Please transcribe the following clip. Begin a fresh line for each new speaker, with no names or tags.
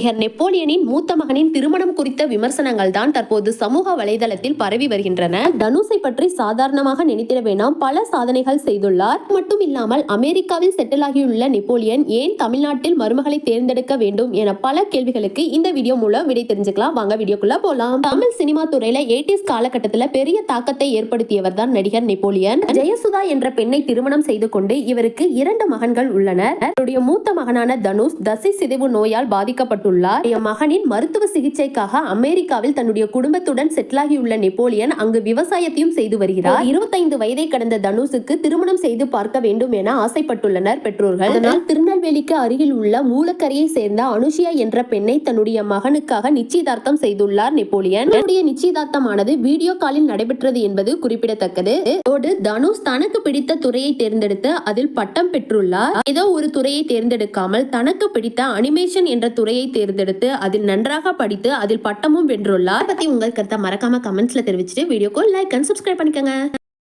நடிகர் நெப்போலியனின் மூத்த மகனின் திருமணம் குறித்த விமர்சனங்கள் தான் தற்போது சமூக வலைதளத்தில் பரவி வருகின்றன. தனுஷை பற்றி சாதாரணமாக நினைத்திட வேண்டாம் பல சாதனைகள் செய்துள்ளார். மட்டும் இல்லாமல் அமெரிக்காவில் செட்டில் ஆகியுள்ள நெப்போலியன் ஏன் தமிழ்நாட்டில் மருமகளை தேர்ந்தெடுக்க வேண்டும் என பல கேள்விகளுக்கு இந்த வீடியோ மூலம் விடை தெரிஞ்சுக்கலாம். வாங்க வீடியோக்குள்ள போலாம். தமிழ் சினிமா துறையில எயிட்டிஸ் காலகட்டத்தில் பெரிய தாக்கத்தை ஏற்படுத்தியவர் தான் நடிகர் நெப்போலியன். ஜெயசுதா என்ற பெண்ணை திருமணம் செய்து கொண்டு இவருக்கு இரண்டு மகன்கள் உள்ளனர். அவருடைய மூத்த மகனான தனுஷ் தசை சிதைவு நோயால் பாதிக்கப்பட்டு இவருடைய மகனின் மருத்துவ சிகிச்சைக்காக அமெரிக்காவில் தன்னுடைய குடும்பத்துடன் செட்டிலாகியுள்ள நெப்போலியன் அங்கு விவசாயத்தையும் செய்து வருகிறார். இருபத்தைந்து வயதை கடந்த தனுஷுக்கு திருமணம் செய்து பார்க்க வேண்டும் என ஆசைப்பட்டுள்ளனர் பெற்றோர்கள். அதனால் திருநெல்வேலிக்கு அருகில் உள்ள மூலக்கரையை சேர்ந்த அனுஷியா என்ற பெண்ணை தன்னுடைய மகனுக்காக நிச்சயதார்த்தம் செய்துள்ளார் நெப்போலியன். தன்னுடைய நிச்சயதார்த்தமானது வீடியோ காலில் நடைபெற்றது என்பது குறிப்பிடத்தக்கது. அதோடு தனுஷ் தனக்கு பிடித்த துறையை தேர்ந்தெடுத்து அதில் பட்டம் பெற்றுள்ளார். ஏதோ ஒரு துறையை தேர்ந்தெடுக்காமல் தனக்கு பிடித்த அனிமேஷன் என்ற துறையை தேர்ந்தெடுத்து அதில் நன்றாக படித்து அதில் பட்டமும் வென்றுள்ளார். இதை பத்தி உங்கள் கருத்தை மறக்காம கமெண்ட்ஸ்ல தெரிவிச்சுட்டு வீடியோக்கு லைக் அண்ட் சப்ஸ்கிரைப் பண்ணிக்கோங்க.